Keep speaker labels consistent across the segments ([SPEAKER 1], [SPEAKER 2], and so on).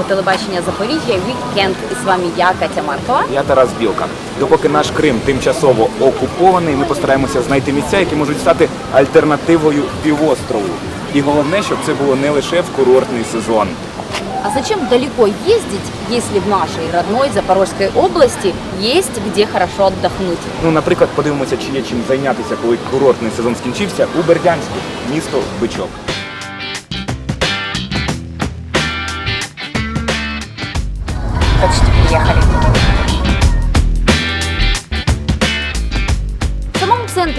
[SPEAKER 1] новий телебачення Запоріжжя Вікенд. І з вами я, Катя Маркова.
[SPEAKER 2] Я Тарас Білка. Допоки наш Крим тимчасово окупований, ми постараємося знайти місця, які можуть стати альтернативою півострову. І головне, щоб це було не лише в курортний сезон.
[SPEAKER 1] А зачем далеко ездить, если в нашей родной Запорожской области есть где хорошо отдохнуть?
[SPEAKER 2] Ну, наприклад, подивимося, чи є чим зайнятися, коли курортний сезон скінчився у Бердянську, місто Бичок.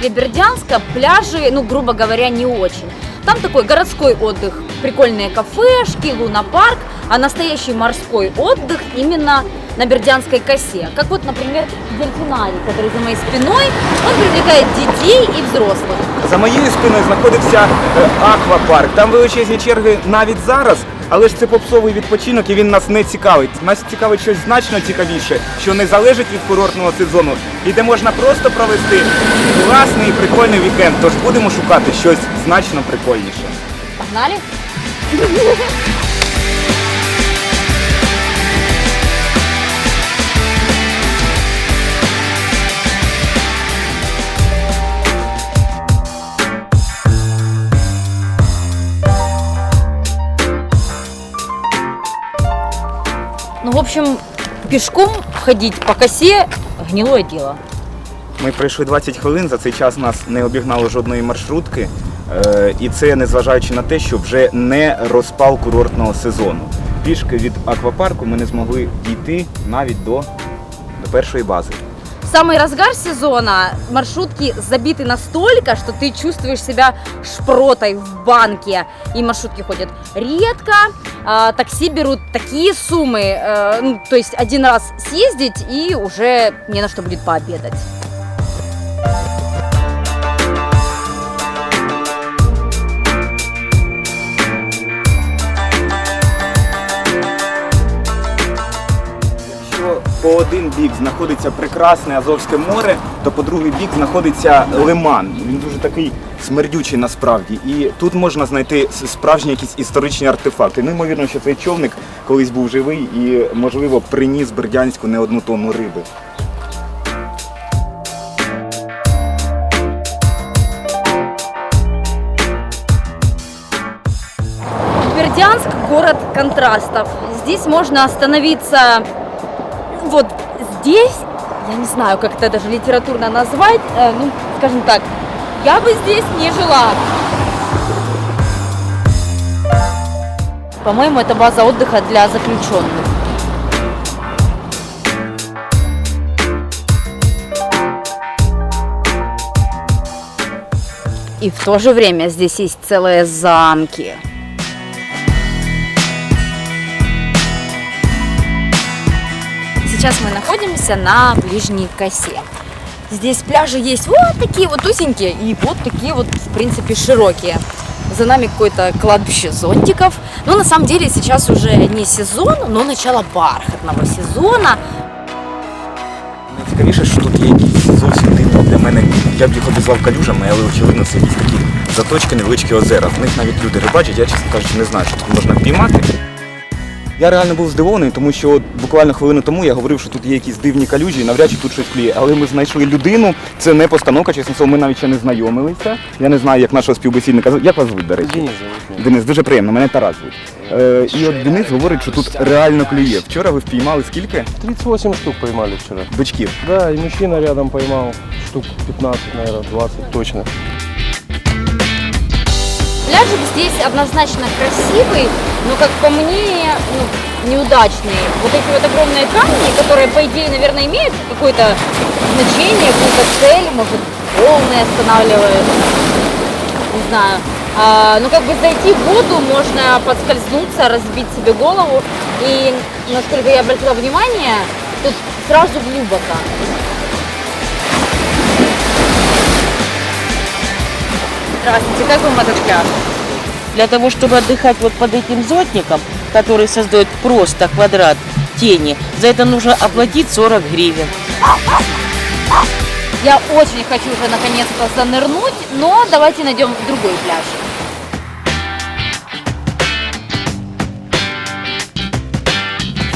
[SPEAKER 1] центре Бердянска пляжи, ну, грубо говоря, не очень. Там такой городской отдых, прикольные кафешки, лунопарк, а настоящий морской отдых именно на Бердянской косе. Как вот, например, дельфинарий, который за моей спиной, он привлекает детей и взрослых.
[SPEAKER 2] За моєю спиною знаходився е, аквапарк. Там величезні черги навіть зараз, Але ж це попсовий відпочинок і він нас не цікавить. Нас цікавить щось значно цікавіше, що не залежить від курортного сезону і де можна просто провести класний і прикольний вікенд. Тож будемо шукати щось значно прикольніше.
[SPEAKER 1] Погнали? Общем, пішком ходить по косі гнілое діло.
[SPEAKER 2] Ми пройшли 20 хвилин. За цей час нас не обігнало жодної маршрутки. Е, І це незважаючи на те, що вже не розпал курортного сезону. Пішки від аквапарку ми не змогли дійти навіть до, до першої бази
[SPEAKER 1] В самый разгар сезона маршрутки забиты настолько, что ты чувствуешь себя шпротой в банке. И маршрутки ходят редко, а, такси берут такие суммы, э, ну, то есть один раз съездить и уже не на что будет пообедать.
[SPEAKER 2] По один бік знаходиться прекрасне Азовське море, то по другий бік знаходиться лиман. Він дуже такий смердючий насправді. І тут можна знайти справжні якісь історичні артефакти. Ну, ймовірно, що цей човник колись був живий і, можливо, приніс Бердянську не одну тонну риби.
[SPEAKER 1] Бердянск – город контрастов. Здесь можно остановиться вот здесь, я не знаю, как это даже литературно назвать, э, ну, скажем так, я бы здесь не жила. По-моему, это база отдыха для заключенных. И в то же время здесь есть целые замки. Сейчас мы находимся на ближней косе. Здесь пляжи есть вот такие вот узенькие и вот такие вот, в принципе, широкие. За нами какое-то кладбище зонтиков. Но на самом деле сейчас уже не сезон, но начало бархатного сезона.
[SPEAKER 2] Найцікавіше, що тут є якісь зовсім дивні для мене. Я б їх обізвав калюжами, але очевидно це якісь такі заточки, невеличкі озера. В них навіть люди рибачать, я чесно кажучи, не знаю, що тут можна впіймати. Я реально був здивований, тому що от буквально хвилину тому я говорив, що тут є якісь дивні калюжі, і навряд чи тут щось кліє. Але ми знайшли людину, це не постановка, чесно слово, ми навіть ще не знайомилися. Я не знаю, як нашого співбесідника. Як вас звуть, до речі?
[SPEAKER 3] Денис зовут.
[SPEAKER 2] Денис, дуже приємно, мене Тарас звуть. Е, і от Денис говорить, що тут реально клює. Вчора ви впіймали скільки?
[SPEAKER 3] 38 штук поймали вчера.
[SPEAKER 2] Бичків.
[SPEAKER 3] Да, и мужчина рядом поймал штук 15, наверное, 20 точно.
[SPEAKER 1] Пляжик здесь однозначно красивый, но, как по мне, ну, неудачный. Вот эти вот огромные камни, которые, по идее, наверное, имеют какое-то значение, какую-то цель, может, волны останавливают, не знаю. А, ну, как бы зайти в воду, можно подскользнуться, разбить себе голову. И, насколько я обратила внимание, тут сразу глубоко. Здравствуйте, как вам этот пляж?
[SPEAKER 4] Для того, чтобы отдыхать вот под этим зонтиком, который создает просто квадрат тени, за это нужно оплатить 40 гривен.
[SPEAKER 1] Я очень хочу уже наконец-то занырнуть, но давайте найдем другой пляж.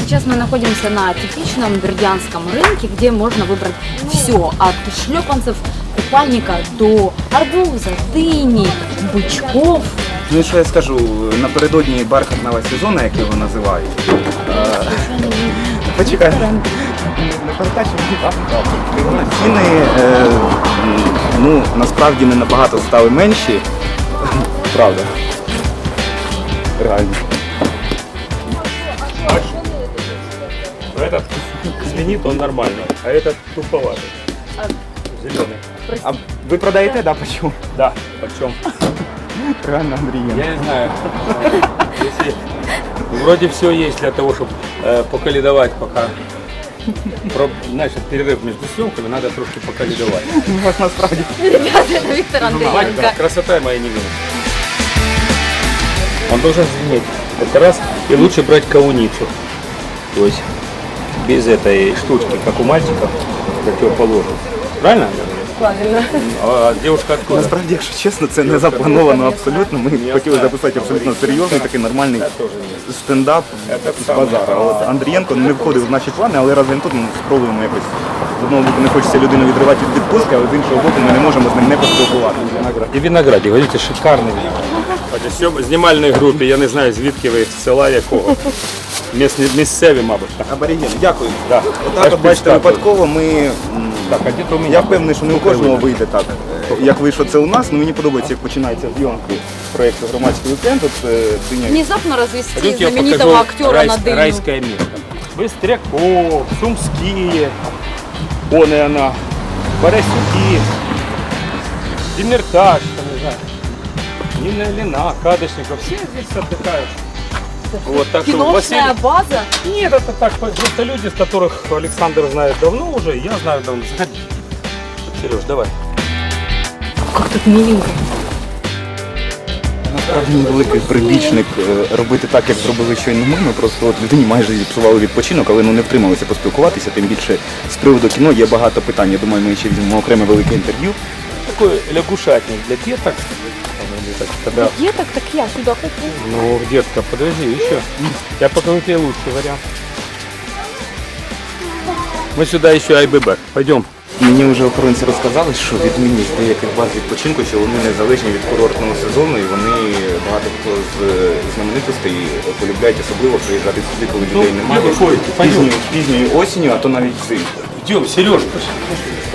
[SPEAKER 1] сейчас мы находимся на типичном бердянском рынке, где можно выбрать все, от шлепанцев, купальника до арбуза, дыни, бычков.
[SPEAKER 2] Ну і що я скажу, напередодні бархатного сезону, як його називають. е, Почекай. Не передача, Ціни е, м, ну, насправді не набагато стали менші. Правда. Реально.
[SPEAKER 5] Этот звенит, он нормальный, а этот туповатый. Зеленый.
[SPEAKER 2] А ви продаєте, да, почему?
[SPEAKER 5] Да, почем?
[SPEAKER 2] Реально, Андрій.
[SPEAKER 5] Я не знаю. Если... Вроде все есть для того, чтобы поколедовать пока. Про, значит, перерыв между съемками, надо трошки поколедовать.
[SPEAKER 2] У вас насправді.
[SPEAKER 1] Ребята, это Виктор Андреенко.
[SPEAKER 5] Да, красота моя невинность. Он должен звенеть. Это раз. И лучше брать кауницу. То есть без этой штучки, как у мальчиков, противоположно. Правильно? Правильно. А девушка откуда?
[SPEAKER 2] Насправді, якщо чесно, це не заплановано абсолютно. Ми хотіли записати абсолютно серйозний, такий нормальний стендап з базара. От Андрієнко не входив в наші плани, але раз він тут ми спробуємо якось. З одного боку не хочеться людину відривати від відпустки, але з іншого боку ми не можемо з ним не поспілкуватися.
[SPEAKER 5] І виноградик, говорите, шикарний виноград. В знімальній групі, я не знаю, звідки ви з села якого. Місцеві, мабуть.
[SPEAKER 2] Абориген, дякую.
[SPEAKER 5] Да.
[SPEAKER 2] Отак, от, бачите, випадково ми. м,
[SPEAKER 5] Так, а де-то у мене.
[SPEAKER 2] Я впевнений, що не у кожного вийде так, е, як вийшло це у нас. Ну мені подобається, як починається зйомки проєкту громадський вікенд. От е, Диня
[SPEAKER 1] Внезапно развести
[SPEAKER 5] Пойдемте я
[SPEAKER 1] знаменитого
[SPEAKER 5] покажу
[SPEAKER 1] актера
[SPEAKER 5] рай-
[SPEAKER 1] на дыню.
[SPEAKER 5] райское место. Быстряков, Сумские, он и она, Борисюки, Демиртаж, там, не знаю, Нина Ильина, Кадышников, все здесь отдыхают. Вот, так что
[SPEAKER 1] Киношная
[SPEAKER 5] Василий-
[SPEAKER 1] база.
[SPEAKER 5] Нет, это так, просто люди, с которых Александр знает давно уже, и я знаю давно. Заходи. Сереж, давай.
[SPEAKER 1] Как тут миленько.
[SPEAKER 2] Насправді невеликий прибічник е, робити так, як зробили щойно ми. Ми просто от людині майже зіпсували відпочинок, але ну не втрималися поспілкуватися. Тим більше з приводу кіно є багато питань. Я думаю, ми ще візьмемо окреме велике інтерв'ю.
[SPEAKER 5] Такой лягушатник для деток Там, или так, когда
[SPEAKER 1] Деток, так я сюда хочу.
[SPEAKER 5] Ну, детка, подожди, еще. Я покажу тебе лучший вариант. Мы сюда еще Айбэбэк. Пойдем.
[SPEAKER 2] Мені вже охоронці розказали, що відмінність деяких баз відпочинку, що вони незалежні від курортного сезону, і вони багато хто з знаменитостей полюбляють особливо приїжджати сюди, коли людей
[SPEAKER 5] Ну,
[SPEAKER 2] немає.
[SPEAKER 5] ви виходите,
[SPEAKER 2] Пізньою, пізньою осінню, а то навіть взимку.
[SPEAKER 5] Идем, Сереж.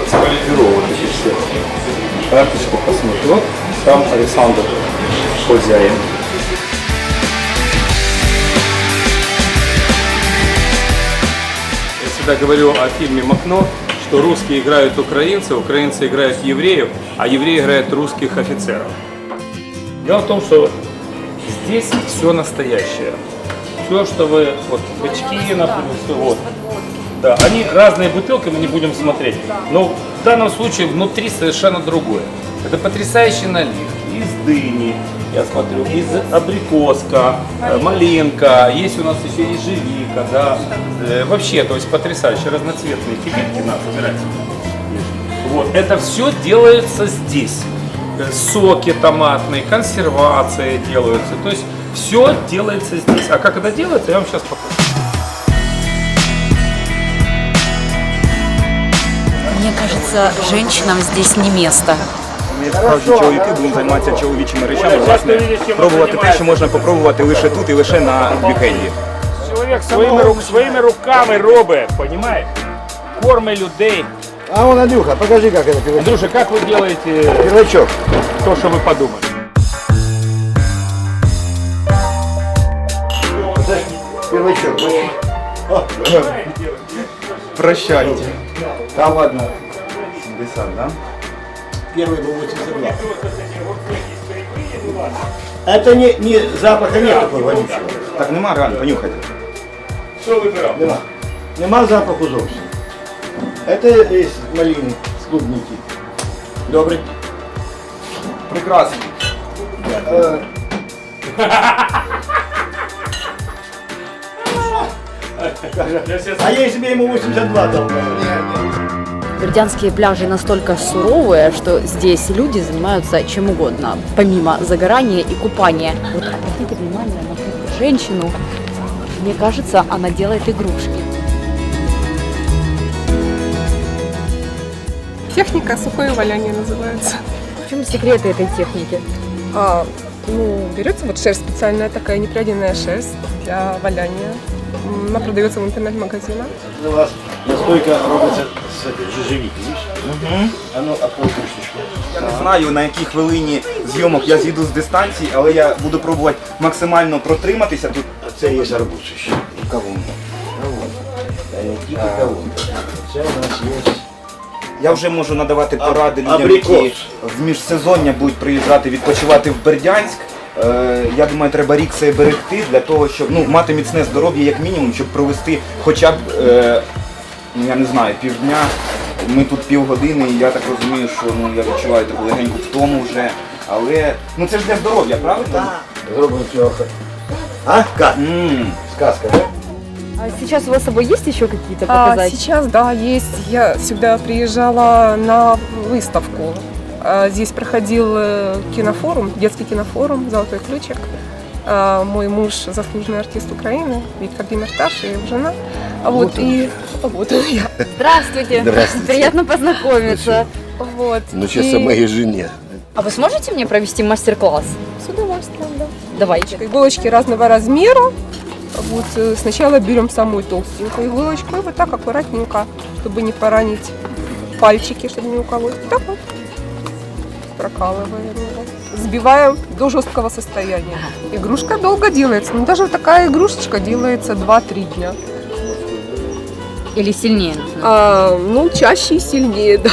[SPEAKER 5] Сквалифицированы все. Карточку посмотри. Там Александр, хозяин. Я всегда говорю о фильме «Макно», что русские играют украинцев, украинцы играют евреев, а евреи играют русских офицеров. Дело в том, что здесь все настоящее. Все, что вы, вот, бычки, например, все, вот. Да, они разные бутылки, мы не будем смотреть. Но в данном случае внутри совершенно другое. Это потрясающий налив из дыни, я смотрю, из абрикоска, э, малинка, есть у нас еще ежевика, да. Э, Вообще, то есть потрясающие разноцветные фигурки надо собирать. Вот, это все делается здесь. Э, Соки томатные, консервация делаются. То есть все делается здесь. А как это делается, я вам сейчас покажу.
[SPEAKER 6] Мне кажется, женщинам здесь не место.
[SPEAKER 2] Справжні чоловіки будуть займатися чоловічими речами, власне, пробувати те, що можна попробувати лише тут і лише на вікенді.
[SPEAKER 5] Чоловік своїми, рук, своїми руками робить, понимаешь? Корми людей.
[SPEAKER 7] А вон, Андрюха, покажи, как это пивочок.
[SPEAKER 5] Андрюша, как вы делаете
[SPEAKER 7] Пивочок.
[SPEAKER 5] то, что вы подумали?
[SPEAKER 7] Пивочок.
[SPEAKER 2] Прощайте.
[SPEAKER 7] Там ладно.
[SPEAKER 2] 70, да?
[SPEAKER 7] Первый был 82. Это не, не запаха нет такого вонючего.
[SPEAKER 2] Так нема реально, понюхайте.
[SPEAKER 5] Что выбирал?
[SPEAKER 7] Нема. Нема запаху зовсім. Это из малины, с клубники. Добрый.
[SPEAKER 2] Прекрасно.
[SPEAKER 7] Э, А я себе ему 82 дал.
[SPEAKER 1] Бердянские пляжи настолько суровые, что здесь люди занимаются чем угодно, помимо загорания и купания. Вот обратите внимание на эту женщину. Мне кажется, она делает игрушки.
[SPEAKER 8] Техника сухое валяние называется.
[SPEAKER 1] В чем секреты этой техники?
[SPEAKER 8] А, ну, берется вот шерсть специальная такая, непряденная шерсть для валяния. Она продается в интернет-магазинах.
[SPEAKER 7] У настойка робиться з жижевіки, видиш? А ну, открой крышечку.
[SPEAKER 2] Я не знаю на якій хвилині зйомок я зійду з дистанції, але я буду пробувати максимально протриматися тут.
[SPEAKER 7] Це є арбуз ще. Кавун. Кавун. Тільки кавун. Це у нас є
[SPEAKER 2] Я вже можу надавати поради людям,
[SPEAKER 7] абрикос.
[SPEAKER 2] які в міжсезоння будуть приїжджати відпочивати в Бердянськ. Е, я думаю, треба рік себе берегти для того, щоб ну, мати міцне здоров'я як мінімум, щоб провести хоча б, е, я не знаю, півдня. Ми тут півгодини, і я так розумію, що ну, я відчуваю таку легеньку втому вже. Але ну це ж для здоров'я, правильно?
[SPEAKER 7] Зробимо цього. А? Как?
[SPEAKER 2] М.
[SPEAKER 7] Сказка, да?
[SPEAKER 1] А сейчас у вас с собой есть еще какие-то
[SPEAKER 8] А
[SPEAKER 1] показать?
[SPEAKER 8] сейчас, да, есть. Я сюда приезжала на выставку. А, Здесь проходил э, кинофорум, детский кинофорум «Золотой ключик» А, Мой муж – заслуженный артист Украины, Виктор Демирташ и его жена. А Вот, и вот он я.
[SPEAKER 1] Здравствуйте.
[SPEAKER 7] Здравствуйте.
[SPEAKER 1] Приятно познакомиться.
[SPEAKER 8] Вот.
[SPEAKER 7] Ну, сейчас
[SPEAKER 8] И
[SPEAKER 7] о моей жене.
[SPEAKER 1] А вы сможете мне провести мастер-класс?
[SPEAKER 8] С удовольствием, да.
[SPEAKER 1] Давайте.
[SPEAKER 8] Иголочки разного размера. Вот э, сначала берем самую толстенькую иголочку и вот так аккуратненько, чтобы не поранить пальчики, чтобы не уколоть. Так вот прокалываем его. Сбиваем до жесткого состояния. Игрушка долго делается. Ну, даже такая игрушечка делается 2-3 дня.
[SPEAKER 1] Или сильнее?
[SPEAKER 8] А, ну, чаще и сильнее, да.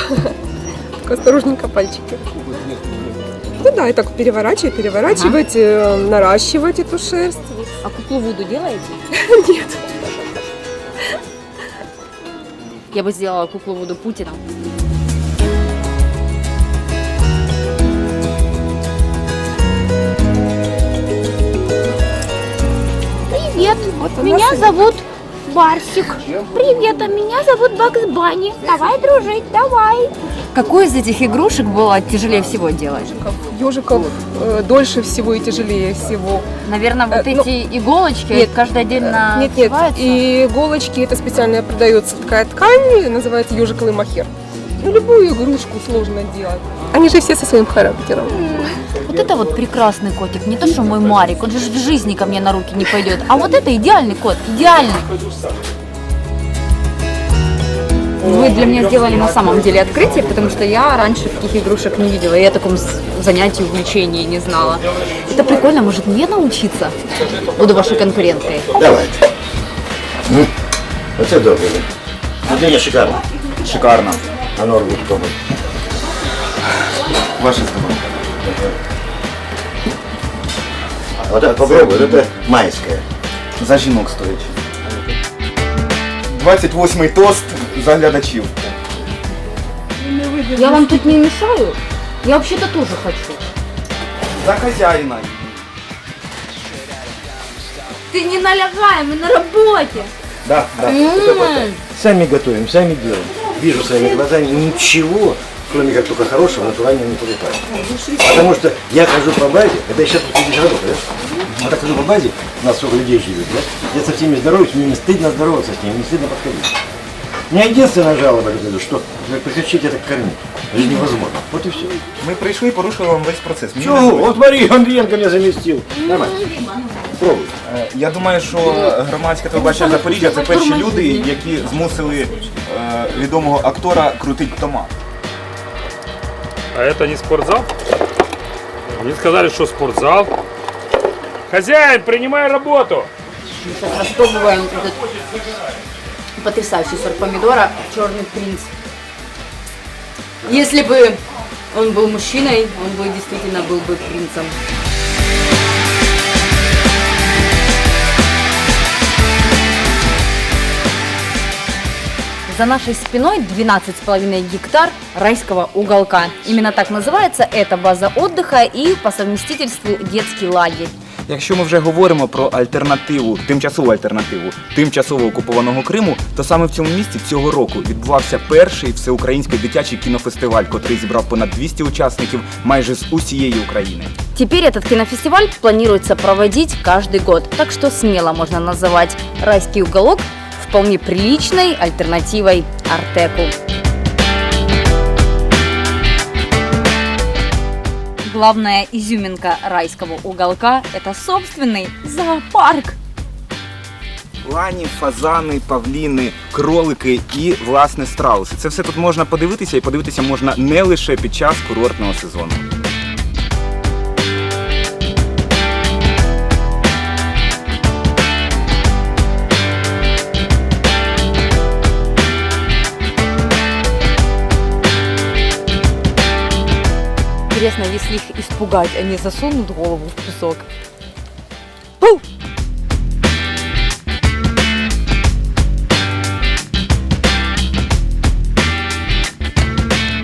[SPEAKER 8] Осторожненько пальчики. Ну да, и так переворачивать, переворачивать, э, наращивать эту шерсть.
[SPEAKER 1] А куклу Вуду делаете?
[SPEAKER 8] Нет.
[SPEAKER 1] Я бы сделала куклу Вуду Путина.
[SPEAKER 9] Меня зовут Барсик. Привет, а меня зовут Бакс Банни. Давай дружить, давай.
[SPEAKER 1] Какую из этих игрушек было тяжелее всего делать?
[SPEAKER 8] Ежиков э, дольше всего и тяжелее всего.
[SPEAKER 1] Наверное, вот
[SPEAKER 8] Э, ну,
[SPEAKER 1] эти иголочки,
[SPEAKER 8] нет,
[SPEAKER 1] каждая отдельно
[SPEAKER 8] нет, нет,
[SPEAKER 1] сшивается?
[SPEAKER 8] и иголочки, это специально продается такая ткань, называется ежиковый махер. Ну, любую игрушку сложно делать. Они же все со своим характером.
[SPEAKER 1] Вот это вот прекрасный котик, не то что мой Марик, он же в жизни ко мне на руки не пойдет. А вот это идеальный кот, идеальный. Вы для меня сделали на самом деле открытие, потому что я раньше таких игрушек не видела, я о таком занятии, увлечении не знала. Это прикольно, может мне научиться? Буду вашей конкуренткой.
[SPEAKER 7] Давайте. Оце добре. Людиня шикарна.
[SPEAKER 2] Шикарно.
[SPEAKER 7] А норву хто?
[SPEAKER 2] Ваше здоров'я.
[SPEAKER 7] Вот это попробуй, вот это майская.
[SPEAKER 2] За жінок стоїть. 28-й тост за глядачів.
[SPEAKER 1] Я вам тут не мешаю? Я вообще-то тоже хочу.
[SPEAKER 2] За хазяїна.
[SPEAKER 9] Ты не налягай, мы на работе.
[SPEAKER 7] Да, да. Это вот так. Сами готовим, сами делаем. Вижу своими глазами ничего, кроме как только хорошего, натурального не покупаю. Потому что я хожу по базе, это я сейчас тут здесь работаю, да? Я так хожу по базе, у нас сколько людей живет, да? Я со всеми здороваюсь, мне не стыдно здороваться с ними, не стыдно подходить. У меня единственная жалоба, говорю, что прекращать это кормить. Это же невозможно. Вот и все.
[SPEAKER 2] Ми прийшли і порушили вам весь процес. Мені не
[SPEAKER 7] Чего?
[SPEAKER 2] зручно.
[SPEAKER 7] Вот смотри, Андриенко меня заместил. Нормально. Пробуй.
[SPEAKER 2] Е, Я думаю, що громадське телебачення Запоріжжя це перші люди, які змусили е, відомого актора крутити томат.
[SPEAKER 5] А это не спортзал? Мне сказали, что спортзал. Хозяин, принимай работу!
[SPEAKER 1] Сейчас распробуем этот потрясающий сорт помидора «Черный принц». Если бы он был мужчиной, он бы действительно был бы принцем. За нашей спиной 12,5 гектар райского уголка. Именно так называется эта база отдыха и по совместительству детский лагерь.
[SPEAKER 2] Якщо ми вже говоримо про альтернативу, тимчасову альтернативу тимчасово окупованого Криму, то саме в цьому місці цього року відбувався перший всеукраїнський дитячий кінофестиваль, котрий зібрав понад 200 учасників майже з усієї України.
[SPEAKER 1] Теперь этот кинофестиваль планируется проводить каждый год, так что смело можно называть «Райский уголок» вполне приличной альтернативой Артеку. Главная изюминка райского уголка – это собственный зоопарк.
[SPEAKER 2] Лані, фазани, павліни, кролики і власне страуси. Це все тут можна подивитися, і подивитися можна не лише під час курортного сезону.
[SPEAKER 1] Если их испугать, они засунут голову в песок. Пу!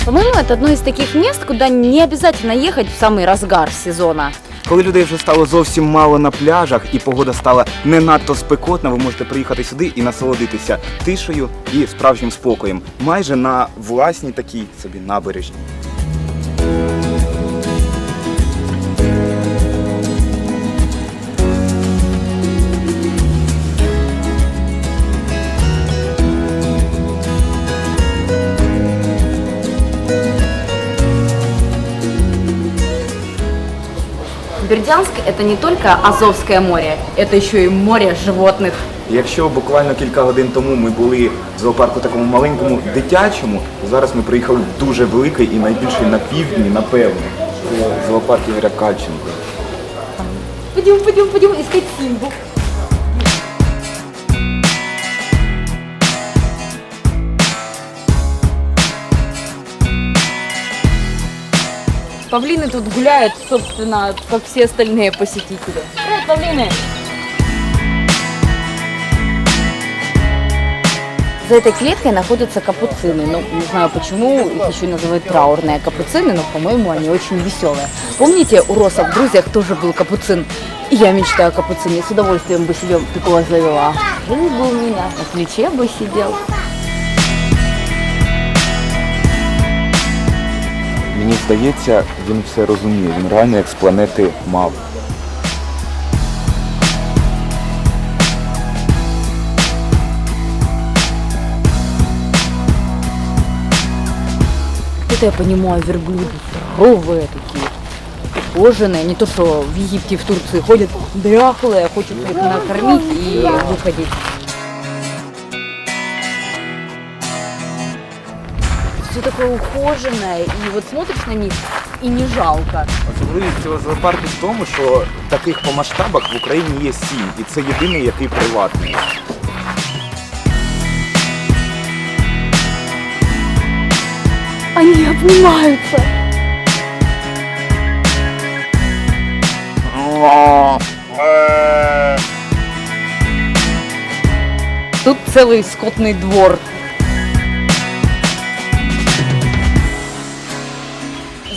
[SPEAKER 1] По-моему, это одно из таких мест, куда не обязательно ехать в самый разгар сезона.
[SPEAKER 2] Коли людей вже стало зовсім мало на пляжах і погода стала не надто спекотна, ви можете приїхати сюди і насолодитися тишею і справжнім спокоєм, майже на власній такій собі набережні.
[SPEAKER 1] Бердянск – это не только Азовское море, это еще и море животных.
[SPEAKER 2] І Якщо буквально кілька годин тому ми були в зоопарку такому маленькому дитячому, то зараз ми приїхали в дуже великий і найбільший на півдні, напевно. Це зоопарк Ігоря Кальченка.
[SPEAKER 1] Пойдем, пойдем, пойдем искать Симбу. Павлины тут гуляют, собственно, как все остальные посетители. Привет, павлины! За этой клеткой находятся капуцины. Ну, не знаю почему, их еще называют траурные капуцины, но, по-моему, они очень веселые. Помните, у Роса в друзьях тоже был капуцин? И я мечтаю о капуцине. С удовольствием бы себе такого завела. Жил бы у меня, на плече бы сидел.
[SPEAKER 2] Мені здається, він все розуміє. Він реально як з планети мав.
[SPEAKER 1] Это я понимаю, верблюды здоровые такие, кожаные, не то что в Египте и в Турции ходят дряхлые, хочется их накормить и выходить. Такое ухоженное, и вот смотришь на них и не жалко.
[SPEAKER 2] Особливість цього зоопарку в тому, що таких по масштабах в Україні є сім, і це єдиний, який приватний.
[SPEAKER 1] Они обнимаются. Тут целый скотный двор.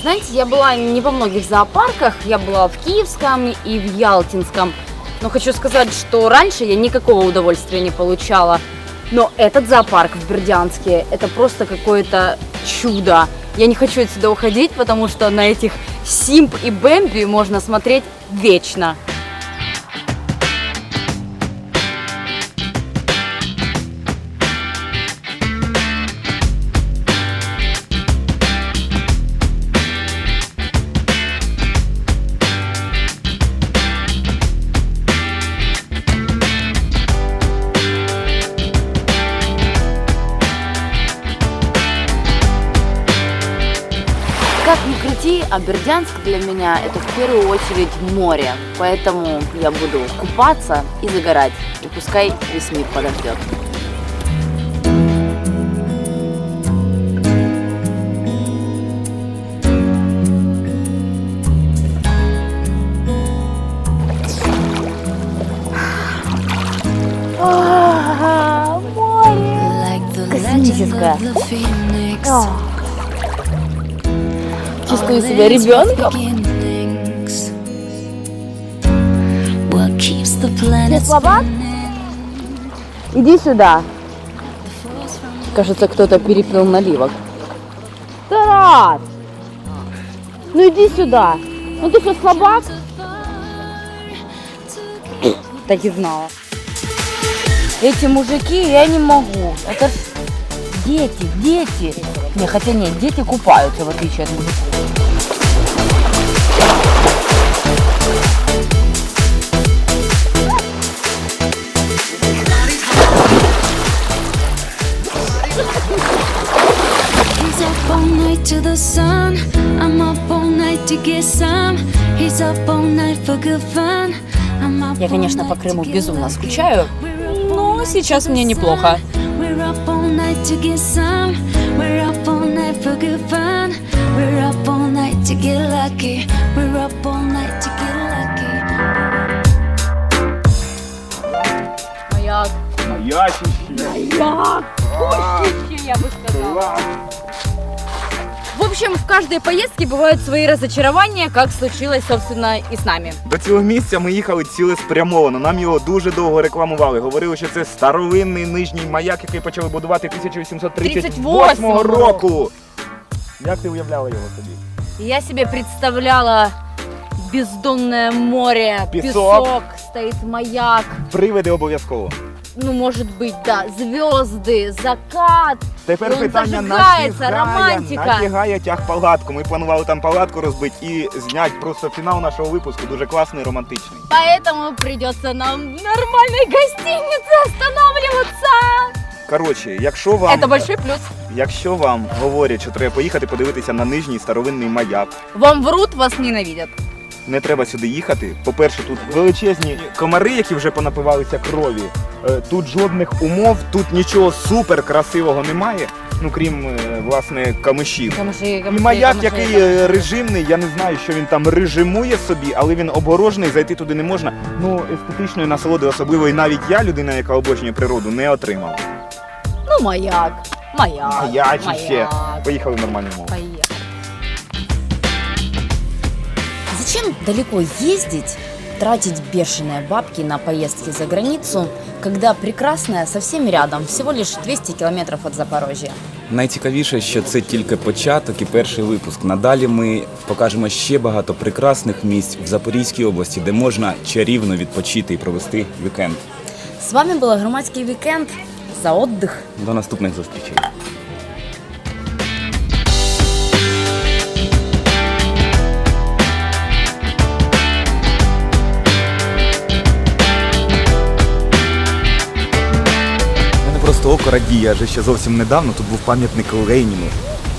[SPEAKER 1] Знаете, я была не во многих зоопарках, я была в Киевском и в Ялтинском. Но хочу сказать, что раньше я никакого удовольствия не получала. Но этот зоопарк в Бердянске, это просто какое-то чудо. Я не хочу отсюда уходить, потому что на этих Симп и Бэмби можно смотреть вечно. А Бердянск для меня это в первую очередь море. Поэтому я буду купаться и загорать. И пускай весь мир подождет. Космическое. Чувствую себя ребенком.
[SPEAKER 9] Ты слабак?
[SPEAKER 1] Иди сюда. Кажется, кто-то перепил наливок. Тарас! Ну иди сюда. Ну ты что, слабак? Так и знала. Эти мужики я не могу. Это дети, дети. Не, хотя нет, дети купаются, в отличие от мужиков.
[SPEAKER 10] He's up all night to the sun. I'm up all night to get some. He's up all night for good fun. I'm up
[SPEAKER 6] Я, конечно, по Крыму безумно скучаю, но сейчас мне неплохо.
[SPEAKER 10] We're up all night to get some. We're up all night for good fun. We're up all night to get lucky. We're up all night to get lucky.
[SPEAKER 1] Моя
[SPEAKER 2] Ясіще.
[SPEAKER 1] я бы сказала. В общем, в каждой поездке бывают свои разочарования, как случилось, собственно, и с нами.
[SPEAKER 2] До цього місця ми їхали цілеспрямовано. Нам його дуже довго рекламували. Говорили, що це старовинний нижній маяк, який почали будувати 1838
[SPEAKER 1] 38-го
[SPEAKER 2] року. Як ти уявляла його собі?
[SPEAKER 1] Я себе представляла бездонное море,
[SPEAKER 2] Песок.
[SPEAKER 1] песок, стоит маяк,
[SPEAKER 2] Привиди обов'язково.
[SPEAKER 1] ну, может быть, да, звезды, закат.
[SPEAKER 2] Тепер
[SPEAKER 1] он
[SPEAKER 2] питання
[SPEAKER 1] зажигається, романтика.
[SPEAKER 2] нафігає тяг палатку. Ми планували там палатку розбити і зняти просто фінал нашого випуску. Дуже класний, романтичний.
[SPEAKER 1] Поэтому придется нам в нормальной гостинице останавливаться.
[SPEAKER 2] Коротше, якщо вам
[SPEAKER 1] Это большой плюс.
[SPEAKER 2] якщо вам говорять, що треба поїхати подивитися на нижній старовинний маяк,
[SPEAKER 1] Вам врут, вас ненавидят.
[SPEAKER 2] Не треба сюди їхати. По-перше, тут величезні комари, які вже понапивалися крові. Е, Тут жодних умов, тут нічого супер красивого немає, ну крім е, власне камишів. І маяк, який е, режимний, я не знаю, що він там режимує собі, але він обгорожений, зайти туди не можна. Ну, естетичної насолоди, особливо і навіть я, людина, яка обожнює природу, не отримав.
[SPEAKER 1] Ну, маяк, маяк,
[SPEAKER 2] Маячище.
[SPEAKER 1] маяк.
[SPEAKER 2] Поїхали в нормальну мову.
[SPEAKER 6] Зачем далеко ездить, тратить бешеные бабки на поездки за границу, когда прекрасная совсем рядом, всего лишь 200 километров от Запорожья?
[SPEAKER 2] Найцікавіше, що це тільки початок і перший випуск. Надалі ми покажемо ще багато прекрасних місць в Запорізькій області, де можна чарівно відпочити і провести вікенд.
[SPEAKER 6] С вами был Громадский уикенд за отдых.
[SPEAKER 2] До наступних зустрічей. Око радіє, адже ще зовсім недавно тут був пам'ятник Леніну.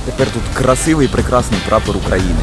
[SPEAKER 2] Тепер тут красивий і прекрасний прапор України.